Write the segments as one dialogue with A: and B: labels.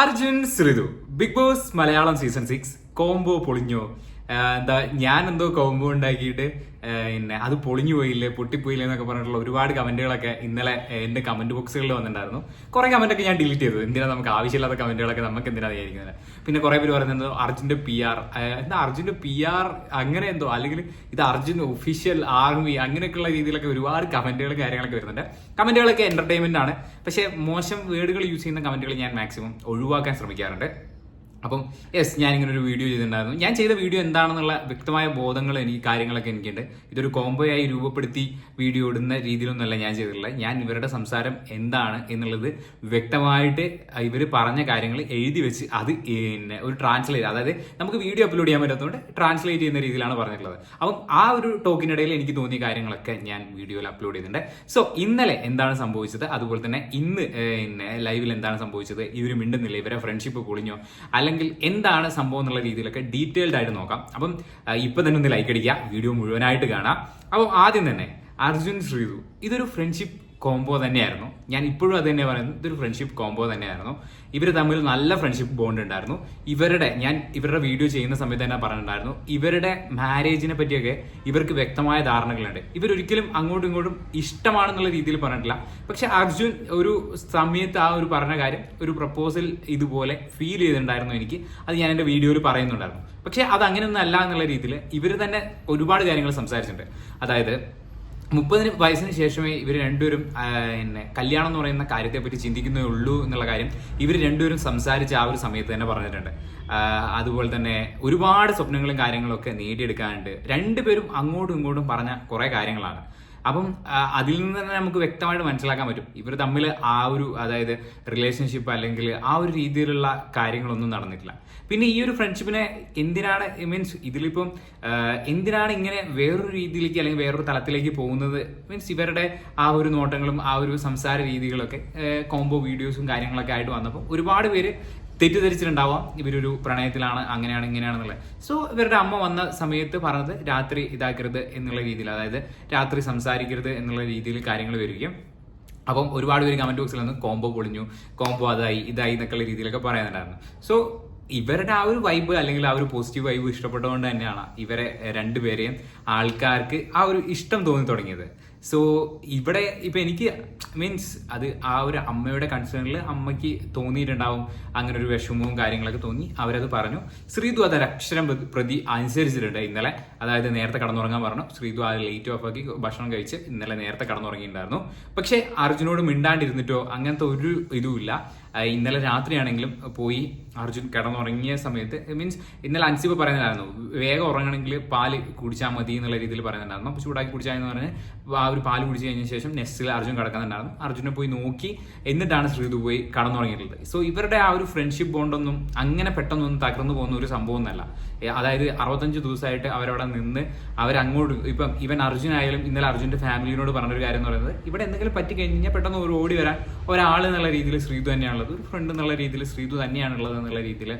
A: Arjun Srithu Bigg Boss Malayalam season six combo പൊളിഞ്ഞോ? എന്താ ഞാൻ എന്തോ കോംബോ ഉണ്ടാക്കിയിട്ട് പിന്നെ അത് പൊളിഞ്ഞു പോയില്ലേ പൊട്ടിപ്പോയില്ലേ എന്നൊക്കെ പറഞ്ഞിട്ടുള്ള ഒരുപാട് കമന്റുകളൊക്കെ ഇന്നലെ എന്റെ കമന്റ് ബോക്സുകളിൽ വന്നിട്ടുണ്ടായിരുന്നു. കുറെ കമന്റൊക്കെ ഞാൻ ഡിലീറ്റ് ചെയ്തു. എന്തിനാ നമുക്ക് ആവശ്യമില്ലാത്ത കമന്റുകളൊക്കെ നമുക്ക് എന്തിനാ വിചാരിക്കുന്നത് പിന്നെ കുറെ പേര് പറയുന്നത് അർജുന്റെ പി ആർ എന്താ അർജുന്റെ പി ആർ അങ്ങനെ എന്തോ? അല്ലെങ്കിൽ ഇത് അർജുൻ ഒഫീഷ്യൽ ആർമി അങ്ങനെയൊക്കെയുള്ള രീതിയിലൊക്കെ ഒരുപാട് കമന്റുകളും കാര്യങ്ങളൊക്കെ വരുന്നുണ്ട്. കമന്റുകളൊക്കെ എന്റർടൈൻമെന്റ് ആണ്. പക്ഷേ മോശം വേർഡുകൾ യൂസ് ചെയ്യുന്ന കമന്റുകൾ ഞാൻ മാക്സിമം ഒഴിവാക്കാൻ ശ്രമിക്കാറുണ്ട്. അപ്പം യെസ് ഞാൻ ഇങ്ങനെ ഒരു വീഡിയോ ചെയ്തിട്ടുണ്ടായിരുന്നു. ഞാൻ ചെയ്ത വീഡിയോ എന്താണെന്നുള്ള വ്യക്തമായ ബോധങ്ങൾ എനിക്ക് കാര്യങ്ങളൊക്കെ എനിക്കുണ്ട്. ഇതൊരു കോംബോയായി രൂപപ്പെടുത്തി വീഡിയോ ഇടുന്ന രീതിയിലൊന്നുമല്ല ഞാൻ ചെയ്തിട്ടുള്ളത്. ഞാൻ ഇവരുടെ സംസാരം എന്താണ് എന്നുള്ളത് വ്യക്തമായിട്ട് ഇവർ പറഞ്ഞ കാര്യങ്ങൾ എഴുതി വെച്ച് അത് പിന്നെ ഒരു ട്രാൻസ്ലേറ്റ് അതായത് നമുക്ക് വീഡിയോ അപ്ലോഡ് ചെയ്യാൻ പറ്റാത്തതുകൊണ്ട് ട്രാൻസ്ലേറ്റ് ചെയ്യുന്ന രീതിയിലാണ് പറഞ്ഞിട്ടുള്ളത്. അപ്പം ആ ഒരു ടോക്കിനിടയിൽ എനിക്ക് തോന്നിയ കാര്യങ്ങളൊക്കെ ഞാൻ വീഡിയോയിൽ അപ്ലോഡ് ചെയ്തിട്ടുണ്ട്. സോ ഇന്നലെ എന്താണ് സംഭവിച്ചത്? അതുപോലെ തന്നെ ഇന്ന് പിന്നെ ലൈവിൽ എന്താണ് സംഭവിച്ചത്? ഇവർ മിണ്ടുന്നില്ല. ഇവരെ ഫ്രണ്ട്ഷിപ്പ് പൊളിഞ്ഞോ അല്ലെങ്കിൽ എന്താണ് സംഭവം എന്നുള്ള രീതിയിലൊക്കെ ഡീറ്റെയിൽഡ് ആയിട്ട് നോക്കാം. അപ്പം ഇപ്പൊ തന്നെ ഒന്ന് ലൈക്ക് അടിക്കുക. വീഡിയോ മുഴുവനായിട്ട് കാണാം. അപ്പം ആദ്യം തന്നെ അർജുൻ ശ്രീതു ഇതൊരു ഫ്രണ്ട്ഷിപ്പ് കോംബോ തന്നെയായിരുന്നു. ഞാൻ ഇപ്പോഴും അത് തന്നെ പറയുന്നത് ഇതൊരു ഫ്രണ്ട്ഷിപ്പ് കോംബോ തന്നെയായിരുന്നു. ഇവർ തമ്മിൽ നല്ല ഫ്രണ്ട്ഷിപ്പ് ബോണ്ട് ഉണ്ടായിരുന്നു. ഇവരുടെ ഞാൻ ഇവരുടെ വീഡിയോ ചെയ്യുന്ന സമയത്ത് തന്നെ പറഞ്ഞിട്ടുണ്ടായിരുന്നു ഇവരുടെ മാരേജിനെ പറ്റിയൊക്കെ ഇവർക്ക് വ്യക്തമായ ധാരണകളുണ്ട്. ഇവരൊരിക്കലും അങ്ങോട്ടും ഇങ്ങോട്ടും ഇഷ്ടമാണെന്നുള്ള രീതിയിൽ പറഞ്ഞിട്ടില്ല. പക്ഷെ അർജുൻ ഒരു സമയത്ത് ആ ഒരു പറഞ്ഞ കാര്യം ഒരു പ്രപ്പോസൽ ഇതുപോലെ ഫീൽ ചെയ്തിട്ടുണ്ടായിരുന്നു എനിക്ക്. അത് ഞാൻ എന്റെ വീഡിയോയിൽ പറയുന്നുണ്ടായിരുന്നു. പക്ഷേ അത് അങ്ങനെയൊന്നും അല്ല എന്നുള്ള രീതിയിൽ ഇവർ തന്നെ ഒരുപാട് കാര്യങ്ങൾ സംസാരിച്ചിട്ടുണ്ട്. അതായത് മുപ്പതിന് വയസ്സിന് ശേഷമേ ഇവർ രണ്ടുപേരും പിന്നെ കല്യാണം എന്ന് പറയുന്ന കാര്യത്തെ പറ്റി ചിന്തിക്കുന്നേ ഉള്ളൂ എന്നുള്ള കാര്യം ഇവർ രണ്ടുപേരും സംസാരിച്ച ആ ഒരു സമയത്ത് തന്നെ പറഞ്ഞിട്ടുണ്ട്. അതുപോലെ തന്നെ ഒരുപാട് സ്വപ്നങ്ങളും കാര്യങ്ങളും ഒക്കെ നേടിയെടുക്കാനുണ്ട്. രണ്ടുപേരും അങ്ങോട്ടും ഇങ്ങോട്ടും പറഞ്ഞ കുറേ കാര്യങ്ങളാണ്. അപ്പം അതിൽ നിന്ന് തന്നെ നമുക്ക് വ്യക്തമായിട്ട് മനസ്സിലാക്കാൻ പറ്റും. ഇവർ തമ്മിൽ ആ ഒരു അതായത് റിലേഷൻഷിപ്പ് അല്ലെങ്കിൽ ആ ഒരു രീതിയിലുള്ള കാര്യങ്ങളൊന്നും നടന്നിട്ടില്ല. പിന്നെ ഈ ഒരു ഫ്രണ്ട്ഷിപ്പിനെ എന്തിനാണ് മീൻസ് ഇതിലിപ്പം എന്തിനാണ് ഇങ്ങനെ വേറൊരു രീതിയിലേക്ക് അല്ലെങ്കിൽ വേറൊരു തലത്തിലേക്ക് പോകുന്നത്? മീൻസ് ഇവരുടെ ആ ഒരു നോട്ടങ്ങളും ആ ഒരു സംസാര രീതികളൊക്കെ കോംബോ വീഡിയോസും കാര്യങ്ങളൊക്കെ ആയിട്ട് വന്നപ്പോൾ ഒരുപാട് പേര് തെറ്റിദ്ധരിച്ചിട്ടുണ്ടാവാം. ഇവരൊരു പ്രണയത്തിലാണ് അങ്ങനെയാണ് ഇങ്ങനെയാണെന്നുള്ളത് സോ ഇവരുടെ അമ്മ വന്ന സമയത്ത് പറഞ്ഞത് രാത്രി ഇതാക്കരുത് എന്നുള്ള രീതിയിൽ അതായത് രാത്രി സംസാരിക്കരുത് എന്നുള്ള രീതിയിൽ കാര്യങ്ങൾ വരികയും. അപ്പം ഒരുപാട് പേര് കമന്റ് ബോക്സിൽ നിന്ന് കോംബോ പൊളിഞ്ഞു. കോംബോ അതായി ഇതായി എന്നൊക്കെയുള്ള രീതിയിലൊക്കെ പറയുന്നുണ്ടായിരുന്നു. സോ ഇവരുടെ ആ ഒരു വൈബ് അല്ലെങ്കിൽ ആ ഒരു പോസിറ്റീവ് വൈബ് ഇഷ്ടപ്പെട്ടതുകൊണ്ട് തന്നെയാണ് ഇവരെ രണ്ടുപേരെയും ആൾക്കാർക്ക് ആ ഒരു ഇഷ്ടം തോന്നി തുടങ്ങിയത്. സോ ഇവിടെ ഇപ്പൊ എനിക്ക് മീൻസ് അത് ആ ഒരു അമ്മയുടെ കൺസേണിൽ അമ്മയ്ക്ക് തോന്നിയിട്ടുണ്ടാവും. അങ്ങനെ ഒരു വിഷമവും കാര്യങ്ങളൊക്കെ തോന്നി. അവരത് പറഞ്ഞു. ശ്രീതു അത് അക്ഷരം പ്രതി- അനുസരിച്ചിട്ടുണ്ട് ഇന്നലെ. അതായത് നേരത്തെ കടന്നുറങ്ങാൻ പറഞ്ഞു. ശ്രീതു ആ ലേറ്റ് ഓഫ് ആക്കി ഭക്ഷണം കഴിച്ച് ഇന്നലെ നേരത്തെ കടന്നുറങ്ങിയിട്ടുണ്ടായിരുന്നു. പക്ഷേ അർജുനോട് മിണ്ടാണ്ടിരുന്നിട്ടോ അങ്ങനത്തെ ഒരു ഇതുമില്ല ഇന്നലെ രാത്രിയാണെങ്കിലും പോയി അർജുൻ കിടന്നുറങ്ങിയ സമയത്ത് മീൻസ് ഇന്നലെ അൻസിബ് പറയുന്നുണ്ടായിരുന്നു. വേഗം ഉറങ്ങണമെങ്കിൽ പാൽ കുടിച്ചാൽ മതി എന്നുള്ള രീതിയിൽ പറയുന്നുണ്ടായിരുന്നു. ചൂടാക്കി കുടിച്ചാന്ന് പറഞ്ഞ് ആ ഒരു പാൽ കുടിച്ച് കഴിഞ്ഞ ശേഷം നെസ്റ്റിൽ അർജുൻ കിടക്കുന്നുണ്ടായിരുന്നു. അർജുനെ പോയി നോക്കി എന്നിട്ടാണ് ശ്രീതു പോയി കടന്നു തുടങ്ങിയിട്ടുള്ളത് സോ ഇവരുടെ ആ ഒരു ഫ്രണ്ട്ഷിപ്പ് ബോണ്ടൊന്നും അങ്ങനെ പെട്ടെന്നൊന്നും തകർന്നു പോകുന്ന ഒരു സംഭവം ഒന്നല്ല അതായത് അറുപത്തഞ്ച് ദിവസമായിട്ട് അവരവിടെ നിന്ന് അവരങ്ങോട്ട് ഇപ്പം ഇവൻ അർജുൻ ആയാലും ഇന്നലെ അർജുന്റെ ഫാമിലിയോട് പറഞ്ഞൊരു കാര്യം എന്ന് പറയുന്നത് ഇവിടെ എന്തെങ്കിലും പറ്റി കഴിഞ്ഞാൽ പെട്ടെന്ന് ഒരു ഓടി വരാൻ ഒരാൾ എന്നുള്ള രീതിയിൽ ശ്രീതു തന്നെയാണുള്ളത്. ഒരു ഫ്രണ്ട് എന്നുള്ള രീതിയിൽ ശ്രീതു തന്നെയാണുള്ളത് എന്നുള്ള രീതിയിൽ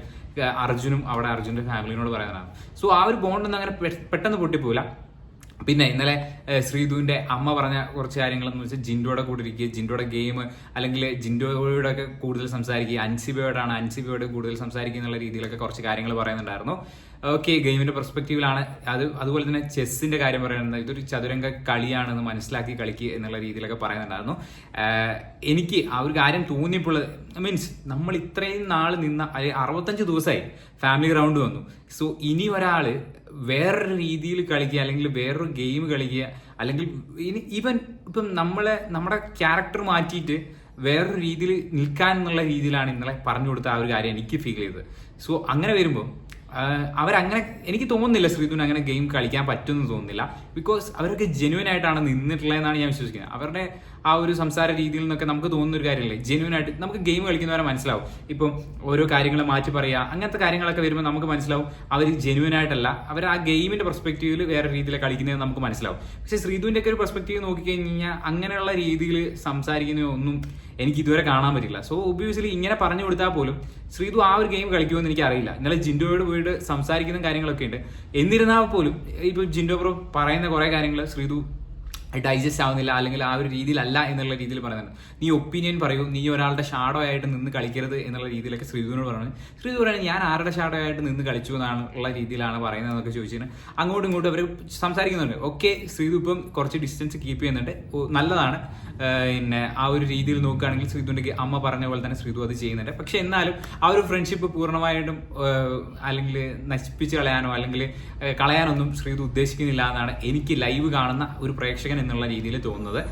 A: അർജുനും അവിടെ അർജുന്റെ ഫാമിലിനോട് പറയുന്നതാണ്. സോ ആ ഒരു ബോണ്ടൊന്നും അങ്ങനെ പെട്ടെന്ന് പൊട്ടിപ്പോയില്ല പിന്നെ ഇന്നലെ ശ്രീധുവിന്റെ അമ്മ പറഞ്ഞ കുറച്ച് കാര്യങ്ങൾ എന്ന് വെച്ചാൽ ജിൻഡോയുടെ കൂടെ ഇരിക്കുക ജിൻഡോയുടെ ഗെയിം അല്ലെങ്കിൽ ജിൻഡോയുടെ ഒക്കെ കൂടുതൽ സംസാരിക്കുക അൻസിബയോടാണ് അൻസിബയോട് കൂടുതൽ സംസാരിക്കുക എന്നുള്ള രീതിയിലൊക്കെ കുറച്ച് കാര്യങ്ങൾ പറയുന്നുണ്ടായിരുന്നു. ഓക്കെ ഗെയിമിന്റെ പെർസ്പെക്റ്റീവിലാണ് അത് അതുപോലെ തന്നെ ചെസ്സിന്റെ കാര്യം പറയുന്നത് ഇതൊരു ചതുരംഗ കളിയാണെന്ന് മനസ്സിലാക്കി കളിക്കുക എന്നുള്ള രീതിയിലൊക്കെ പറയുന്നുണ്ടായിരുന്നു. എനിക്ക് ആ ഒരു കാര്യം തോന്നിയപ്പോൾ മീൻസ് നമ്മൾ ഇത്രയും നാൾ നിന്ന അറുപത്തഞ്ച് ദിവസമായി ഫാമിലി ഗ്രൗണ്ട് വന്നു. സോ ഇനി ഒരാൾ വേറൊരു രീതിയിൽ കളിക്കുക അല്ലെങ്കിൽ വേറൊരു ഗെയിം കളിക്കുക അല്ലെങ്കിൽ ഇനി ഈവൻ ഇപ്പം നമ്മളെ നമ്മുടെ ക്യാരക്ടർ മാറ്റിയിട്ട് വേറൊരു രീതിയിൽ നിൽക്കാൻ എന്നുള്ള രീതിയിലാണ് ഇന്നലെ പറഞ്ഞു കൊടുത്ത ആ ഒരു കാര്യം എനിക്ക് ഫീൽ ചെയ്തത്. സോ അങ്ങനെ വരുമ്പോൾ അവരങ്ങനെ എനിക്ക് തോന്നുന്നില്ല ശ്രീധുവിന് അങ്ങനെ ഗെയിം കളിക്കാൻ പറ്റുമെന്ന് തോന്നുന്നില്ല. ബിക്കോസ് അവരൊക്കെ ജെന്യൂൻ ആയിട്ടാണ് നിന്നിട്ടുള്ളതെന്നാണ് ഞാൻ വിശ്വസിക്കുന്നത്. അവരുടെ ആ ഒരു സംസാര രീതിയിൽ നിന്നൊക്കെ നമുക്ക് തോന്നുന്ന ഒരു കാര്യമല്ലേ? ജെന്യൂൻ ആയിട്ട് നമുക്ക് ഗെയിം കളിക്കുന്നവരെ മനസ്സിലാവും. ഇപ്പം ഓരോ കാര്യങ്ങൾ മാറ്റി പറയുക അങ്ങനത്തെ കാര്യങ്ങളൊക്കെ വരുമ്പോൾ നമുക്ക് മനസ്സിലാവും. അവർ ജെന്യൂൻ ആയിട്ടല്ല. അവർ ആ ഗെയിമിന്റെ പെർസ്പെക്റ്റീവിൽ വേറെ രീതിയിൽ കളിക്കുന്നത് നമുക്ക് മനസ്സിലാവും. പക്ഷെ ശ്രീധുവിന്റെ ഒക്കെ ഒരു പെർസ്പെക്റ്റീവ് നോക്കിക്കഴിഞ്ഞ് കഴിഞ്ഞാൽ അങ്ങനെയുള്ള രീതിയിൽ സംസാരിക്കുന്ന ഒന്നും എനിക്ക് ഇതുവരെ കാണാൻ പറ്റില്ല. സോ ഒബ്വിയസ്ലി ഇങ്ങനെ പറഞ്ഞു കൊടുത്താൽ പോലും ശ്രീതു ആ ഒരു ഗെയിം കളിക്കുമെന്ന് എനിക്ക് അറിയില്ല ഇന്നലെ ജിൻഡോയോട് പോയിട്ട് സംസാരിക്കുന്ന കാര്യങ്ങളൊക്കെ ഉണ്ട്. എന്നിരുന്നാൽ പോലും ഇപ്പൊ ജിൻഡോ ബ്രോ പറയുന്ന കുറെ കാര്യങ്ങൾ ശ്രീതു ഡൈജസ്റ്റ് ആവുന്നില്ല അല്ലെങ്കിൽ ആ ഒരു രീതിയിലല്ല എന്നുള്ള രീതിയിൽ പറയുന്നുണ്ട്. നീ ഒപ്പീനിയൻ പറയൂ. നീ ഒരാളുടെ ഷാഡോ ആയിട്ട് നിന്ന് കളിക്കരുത് എന്നുള്ള രീതിയിലൊക്കെ ശ്രീധുവിനോട് പറഞ്ഞു ശ്രീധു പറയുന്നത് ഞാൻ ആരുടെ ഷാഡോ ആയിട്ട് നിന്ന് കളിച്ചു എന്നാണ് ഉള്ള രീതിയിലാണ് പറയുന്നതെന്നൊക്കെ ചോദിച്ചിട്ട് അങ്ങോട്ടും ഇങ്ങോട്ടും അവർ സംസാരിക്കുന്നുണ്ട്. ഓക്കെ ശ്രീധു ഇപ്പം കുറച്ച് ഡിസ്റ്റൻസ് കീപ്പ് ചെയ്യുന്നുണ്ട്. നല്ലതാണ്. പിന്നെ ആ ഒരു രീതിയിൽ നോക്കുകയാണെങ്കിൽ ശ്രീധുവിന്റെ അമ്മ പറഞ്ഞ പോലെ തന്നെ ശ്രീധു അത് ചെയ്യുന്നുണ്ട്. പക്ഷെ എന്നാലും ആ ഒരു ഫ്രണ്ട്ഷിപ്പ് പൂർണമായിട്ടും അല്ലെങ്കിൽ നശിപ്പിച്ച് കളയാനോ അല്ലെങ്കിൽ കളയാനൊന്നും ശ്രീധു ഉദ്ദേശിക്കുന്നില്ല എന്നാണ് എനിക്ക് ലൈവ് കാണുന്ന ഒരു പ്രേക്ഷകൻ എന്നുള്ള രീതിയിൽ തോന്നുന്നത്.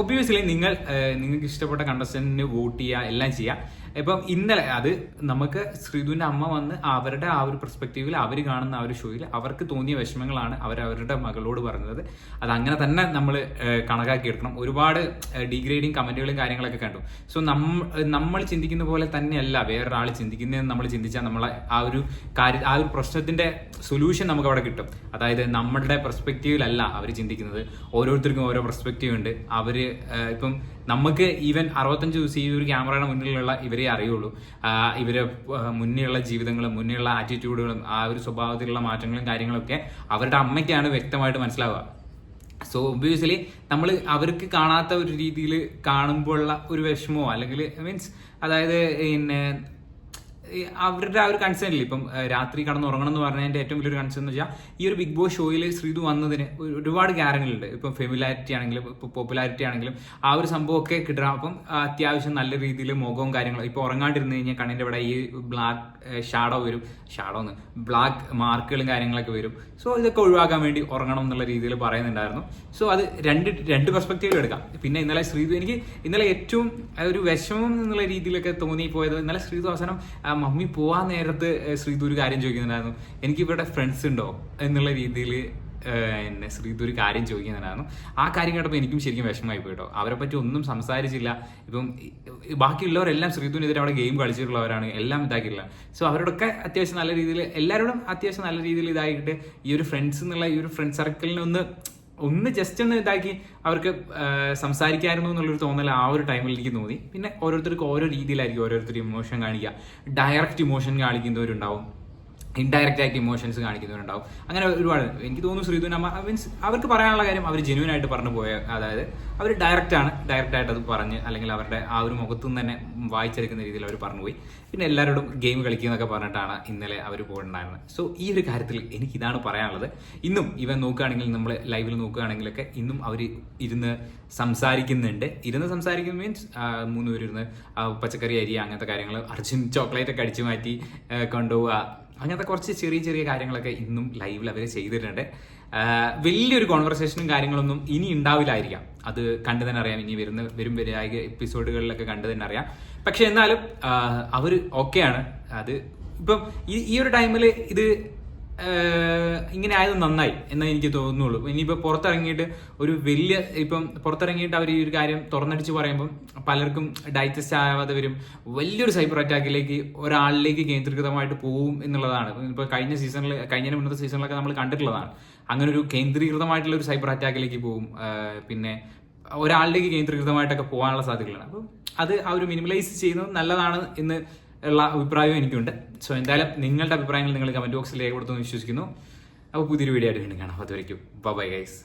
A: ഒബ്വിയസ്ലി നിങ്ങൾ നിങ്ങൾക്ക് ഇഷ്ടപ്പെട്ട കണ്ടസ്റ്റന്റിന് വോട്ട് ചെയ്യുക എല്ലാം ചെയ്യുക ഇപ്പം ഇന്നലെ അത് നമുക്ക് ശ്രീധുവിന്റെ അമ്മ വന്ന് അവരുടെ ആ ഒരു പെർസ്പെക്റ്റീവിൽ അവർ കാണുന്ന ആ ഒരു ഷോയിൽ അവർക്ക് തോന്നിയ വിഷമങ്ങളാണ് അവർ അവരുടെ മകളോട് പറഞ്ഞത്. അത് അങ്ങനെ തന്നെ നമ്മൾ കണക്കാക്കി എടുക്കണം ഒരുപാട് ഡിഗ്രേഡിങ് കമന്റുകളും കാര്യങ്ങളൊക്കെ കണ്ടു. സോ നമ്മൾ ചിന്തിക്കുന്ന പോലെ തന്നെയല്ല വേറൊരാൾ ചിന്തിക്കുന്നതെന്ന് നമ്മൾ ചിന്തിച്ചാൽ നമ്മളെ ആ ഒരു കാര്യ ആ ഒരു പ്രശ്നത്തിന്റെ സൊല്യൂഷൻ നമുക്ക് അവിടെ കിട്ടും. അതായത് നമ്മളുടെ പെർസ്പെക്റ്റീവിലല്ല അവർ ചിന്തിക്കുന്നത്. ഓരോരുത്തർക്കും ഓരോ പെർസ്പെക്റ്റീവ് ഉണ്ട് അവർ ഇപ്പം നമുക്ക് ഈവൻ അറുപത്തഞ്ച് ദിവസം ഈ ഒരു ക്യാമറയുടെ മുന്നിലുള്ള ഇവരെ അറിയുള്ളൂ. ഇവരെ ആഹ് മുന്നേയുള്ള ജീവിതങ്ങളും മുന്നേയുള്ള ആറ്റിറ്റ്യൂഡുകളും ആ ഒരു സ്വഭാവത്തിലുള്ള മാറ്റങ്ങളും കാര്യങ്ങളൊക്കെ അവരുടെ അമ്മയ്ക്കാണ് വ്യക്തമായിട്ട് മനസ്സിലാവുക. സോ ഒബ്വിയസ്ലി നമ്മൾ അവർക്ക് കാണാത്ത ഒരു രീതിയിൽ കാണുമ്പോഴുള്ള ഒരു വിഷമോ അല്ലെങ്കിൽ മീൻസ് അതായത് പിന്നെ അവരുടെ ആ ഒരു കൺസേൺ ഇല്ല? ഇപ്പം രാത്രി കടന്ന് ഉറങ്ങണം എന്ന് പറഞ്ഞതിന്റെ ഏറ്റവും വലിയൊരു കൺസേൺ എന്ന് വെച്ചാൽ ഈ ഒരു ബിഗ് ബോസ് ഷോയിൽ ശ്രീതു വന്നതിന് ഒരു- ഒരുപാട് കാര്യങ്ങളുണ്ട് ഇപ്പം ഫെമിലാരിറ്റി ആണെങ്കിലും ഇപ്പം പോപ്പുലാരിറ്റി ആണെങ്കിലും ആ ഒരു സംഭവമൊക്കെ കിട്ടണം അപ്പം അത്യാവശ്യം നല്ല രീതിയിൽ മുഖവും കാര്യങ്ങളും ഇപ്പോൾ ഉറങ്ങാണ്ടിരുന്ന് കഴിഞ്ഞാൽ കണ്ണിന്റെ ഇവിടെ ഈ ബ്ലാക്ക് ഷാഡോ വരും. ഷാഡോ എന്ന് ബ്ലാക്ക് മാർക്കുകളും കാര്യങ്ങളൊക്കെ വരും. സോ ഇതൊക്കെ ഒഴിവാക്കാൻ വേണ്ടി ഉറങ്ങണം എന്നുള്ള രീതിയിൽ പറയുന്നുണ്ടായിരുന്നു. സോ അത് രണ്ട് രണ്ട് പെർസ്പെക്റ്റീവിൽ എടുക്കാം. പിന്നെ ഇന്നലെ ശ്രീതു എനിക്ക് ഇന്നലെ ഏറ്റവും ഒരു വിഷമം എന്നുള്ള രീതിയിലൊക്കെ തോന്നിപ്പോയത് ഇന്നലെ ശ്രീതു അവസാനം മമ്മി പോവാൻ നേരത്ത് ശ്രീതു ഒരു കാര്യം ചോദിക്കുന്നുണ്ടായിരുന്നു. എനിക്ക് ഇവിടെ ഫ്രണ്ട്സ് ഉണ്ടോ? എന്നുള്ള രീതിയിൽ എന്നെ ശ്രീതു ഒരു കാര്യം ചോദിക്കുന്നുണ്ടായിരുന്നു. ആ കാര്യം കേട്ടപ്പോൾ എനിക്കും ശരിക്കും വിഷമമായി പോയിട്ടോ അവരെ പറ്റി ഒന്നും സംസാരിച്ചില്ല. ഇപ്പം ബാക്കിയുള്ളവരെല്ലാം ശ്രീതുവിനെതിരെ അവിടെ ഗെയിം കളിച്ചിട്ടുള്ളവരാണ്. എല്ലാം ഇതാക്കിയില്ല സോ അവരോടൊക്കെ അത്യാവശ്യം നല്ല രീതിയിൽ എല്ലാവരോടും അത്യാവശ്യം നല്ല രീതിയിൽ ഇതായിട്ട് ഈ ഒരു ഫ്രണ്ട്സ് എന്നുള്ള ഈ ഒരു ഫ്രണ്ട് സർക്കിളിനെ ഒന്ന് ജസ്റ്റ് ഒന്ന് ഇതാക്കി അവർക്ക് സംസാരിക്കായിരുന്നു എന്നുള്ളൊരു തോന്നൽ ആ ഒരു ടൈമിൽ എനിക്ക് തോന്നി. പിന്നെ ഓരോരുത്തർക്ക് ഓരോ രീതിയിലായിരിക്കും ഓരോരുത്തർ ഇമോഷൻ കാണിക്കുക. ഡയറക്റ്റ് ഇമോഷൻ കാണിക്കുന്നവരുണ്ടാവും. ഇൻഡയറക്റ്റ് ആയിട്ട് ഇമോഷൻസ് കാണിക്കുന്നവരുണ്ടാവും. അങ്ങനെ ഒരുപാട് എനിക്ക് തോന്നുന്നു ശ്രീധുവിന് അമ്മ മീൻസ് അവർക്ക് പറയാനുള്ള കാര്യം അവർ ജെന്യൂൻ ആയിട്ട് പറഞ്ഞു പോയ അതായത് അവർ ഡയറക്റ്റ് ആണ്. ഡയറക്റ്റ് ആയിട്ട് അത് പറഞ്ഞ് അല്ലെങ്കിൽ അവരുടെ ആ ഒരു മുഖത്തു നിന്ന് തന്നെ വായിച്ചെടുക്കുന്ന രീതിയിൽ അവർ പറഞ്ഞു പോയി. പിന്നെ എല്ലാവരോടും ഗെയിം കളിക്കുന്നൊക്കെ പറഞ്ഞിട്ടാണ് ഇന്നലെ അവർ പോയിട്ടുണ്ടായിരുന്നത്. സോ ഈ ഒരു കാര്യത്തിൽ എനിക്ക് ഇതാണ് പറയാനുള്ളത്. ഇന്നും ഇവൻ നോക്കുകയാണെങ്കിൽ നമ്മൾ ലൈവിൽ നോക്കുകയാണെങ്കിലൊക്കെ ഇന്നും അവർ ഇരുന്ന് സംസാരിക്കുന്നുണ്ട്. ഇരുന്ന് സംസാരിക്കുന്ന മീൻസ് മൂന്ന് പേരിരുന്ന് ആ, പച്ചക്കറി അരി അങ്ങനത്തെ കാര്യങ്ങൾ അർജുൻ ചോക്ലേറ്റ് ഒക്കെ അടിച്ചു മാറ്റി കൊണ്ടുപോവുക അങ്ങനത്തെ കുറച്ച് ചെറിയ ചെറിയ കാര്യങ്ങളൊക്കെ ഇന്നും ലൈവിൽ അവർ ചെയ്തിട്ടുണ്ട്. വലിയൊരു കോൺവെർസേഷനും കാര്യങ്ങളൊന്നും ഇനി ഉണ്ടാവില്ലായിരിക്കാം. അത് കണ്ടു തന്നെ അറിയാം. ഇനി വരുന്ന വരും വരായ എപ്പിസോഡുകളിലൊക്കെ കണ്ടു തന്നെ അറിയാം. പക്ഷെ എന്നാലും അവർ ഓക്കെയാണ് അത് ഇപ്പം ഈ ഈ ഒരു ടൈമിൽ ഇത് ഇങ്ങനെ ആയത് നന്നായി എന്നേ എനിക്ക് തോന്നുന്നുള്ളൂ. ഇനിയിപ്പോൾ പുറത്തിറങ്ങിയിട്ട് ഒരു വലിയ ഇപ്പം പുറത്തിറങ്ങിയിട്ട് അവർ ഈ ഒരു കാര്യം തുറന്നടിച്ച് പറയുമ്പം പലർക്കും ഡൈജസ്റ്റ് ആവാതെ വരും. വലിയൊരു സൈബർ അറ്റാക്കിലേക്ക് ഒരാളിലേക്ക് കേന്ദ്രീകൃതമായിട്ട് പോകും എന്നുള്ളതാണ്. ഇപ്പോൾ കഴിഞ്ഞ സീസണിൽ കഴിഞ്ഞ മുന്നത്തെ സീസണിലൊക്കെ നമ്മൾ കണ്ടിട്ടുള്ളതാണ്. അങ്ങനെ ഒരു കേന്ദ്രീകൃതമായിട്ടുള്ള ഒരു സൈബർ അറ്റാക്കിലേക്ക് പോകും പിന്നെ ഒരാളിലേക്ക് കേന്ദ്രീകൃതമായിട്ടൊക്കെ പോകാനുള്ള സാധ്യതകളാണ്. അപ്പം അത് ആ ഒരു മിനിമലൈസ് ചെയ്യുന്നത് നല്ലതാണ് എന്ന് ഉള്ള അഭിപ്രായവും എനിക്കുണ്ട്. സോ എന്തായാലും നിങ്ങളുടെ അഭിപ്രായങ്ങൾ നിങ്ങൾ കമന്റ് ബോക്സിൽ രേഖപ്പെടുത്തുമെന്ന് വിശ്വസിക്കുന്നു. അപ്പോൾ പുതിയൊരു വീഡിയോ ആയിട്ട് വീണ്ടും കാണാം. അതുവരയ്ക്കും ബൈ ഗൈസ്